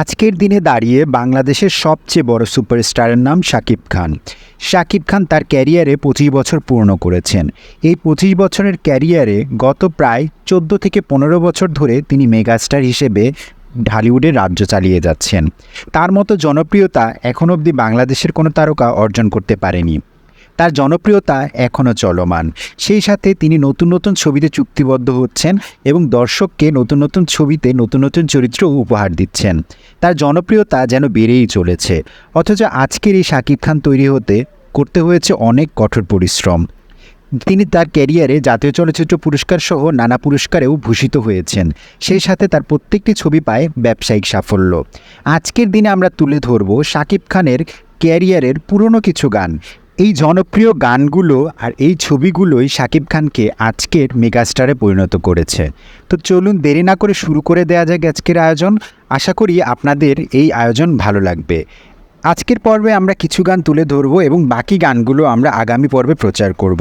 আজকের দিনে দাঁড়িয়ে বাংলাদেশের সবচেয়ে বড় সুপারস্টারের নাম শাকিব খান। শাকিব খান তার ক্যারিয়ারে পঁচিশ বছর পূর্ণ করেছেন। এই পঁচিশ বছরের ক্যারিয়ারে গত প্রায় চোদ্দ থেকে পনেরো বছর ধরে তিনি মেগাস্টার হিসেবে ঢালিউডে রাজ্য চালিয়ে যাচ্ছেন। তার মতো জনপ্রিয়তা এখন অবধি বাংলাদেশের কোনো তারকা অর্জন করতে পারেনি। তার জনপ্রিয়তা এখনও চলমান। সেই সাথে তিনি নতুন নতুন ছবিতে চুক্তিবদ্ধ হচ্ছেন এবং দর্শককে নতুন নতুন ছবিতে নতুন নতুন চরিত্র উপহার দিচ্ছেন। তার জনপ্রিয়তা যেন বেড়েই চলেছে। অথচ আজকের এই শাকিব খান তৈরি হতে, করতে হয়েছে অনেক কঠোর পরিশ্রম। তিনি তার ক্যারিয়ারে জাতীয় চলচ্চিত্র পুরস্কার সহ নানা পুরস্কারেও ভূষিত হয়েছেন। সেই সাথে তার প্রত্যেকটি ছবি পায় ব্যবসায়িক সাফল্য। আজকের দিনে আমরা তুলে ধরব শাকিব খানের ক্যারিয়ারের পুরনো কিছু গান। এই জনপ্রিয় গানগুলো আর এই ছবিগুলোই শাকিব খানকে আজকের মেগাস্টারে পরিণত করেছে। তো চলুন দেরি না করে শুরু করে দেওয়া যাক আজকের আয়োজন। আশা করি আপনাদের এই আয়োজন ভালো লাগবে। আজকের পর্বে আমরা কিছু গান তুলে ধরবো এবং বাকি গানগুলো আমরা আগামী পর্বে প্রচার করব।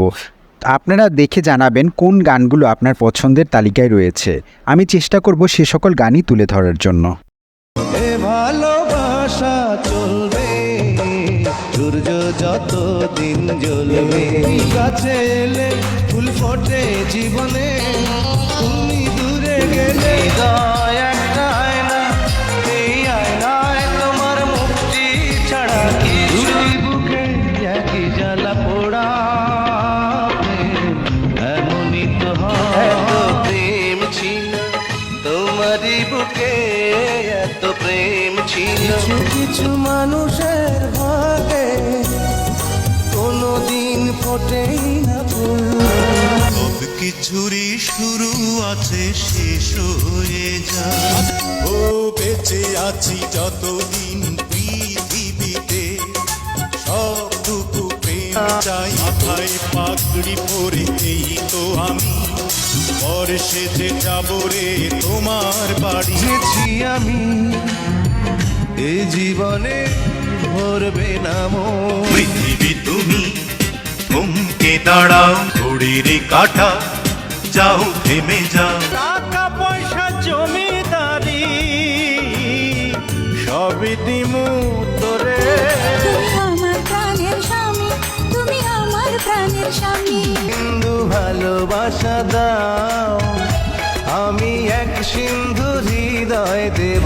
আপনারা দেখে জানাবেন কোন গানগুলো আপনার পছন্দের তালিকায় রয়েছে। আমি চেষ্টা করব সে সকল গানই তুলে ধরার জন্য। ভালোবাসা সূর্য যত দিন জ্বলবে গাছে এলে ফুল ফটে জীবনে। ছিল। কিছু কিছু মানুষের ভাগে কোনোদিন ফোটেই না ফুল সব কিছুরই শুরু আছে শেষ হয়ে যায়। ও বেঁচে আছি যতদিন পৃথিবীতে সবটুকু প্রেম চাই। মাথায় পাগড়ি পরে এই তো আমি বর্ষে যে যাব রে তোমার বাড়ি। আমি। এ জীবনে ভরবে না পৃথিবী তুমি থমকে দাঁড়াও ঘড়ির কাটা যাও থেমে যাও। টাকা পয়সা জমিদারি সবই দিমু তোরে তুমি আমার প্রাণের স্বামী তুমি আমার প্রাণের স্বামী। হিন্দু ভালোবাসা দাও আমি এক সিন্ধু হৃদয় দেব।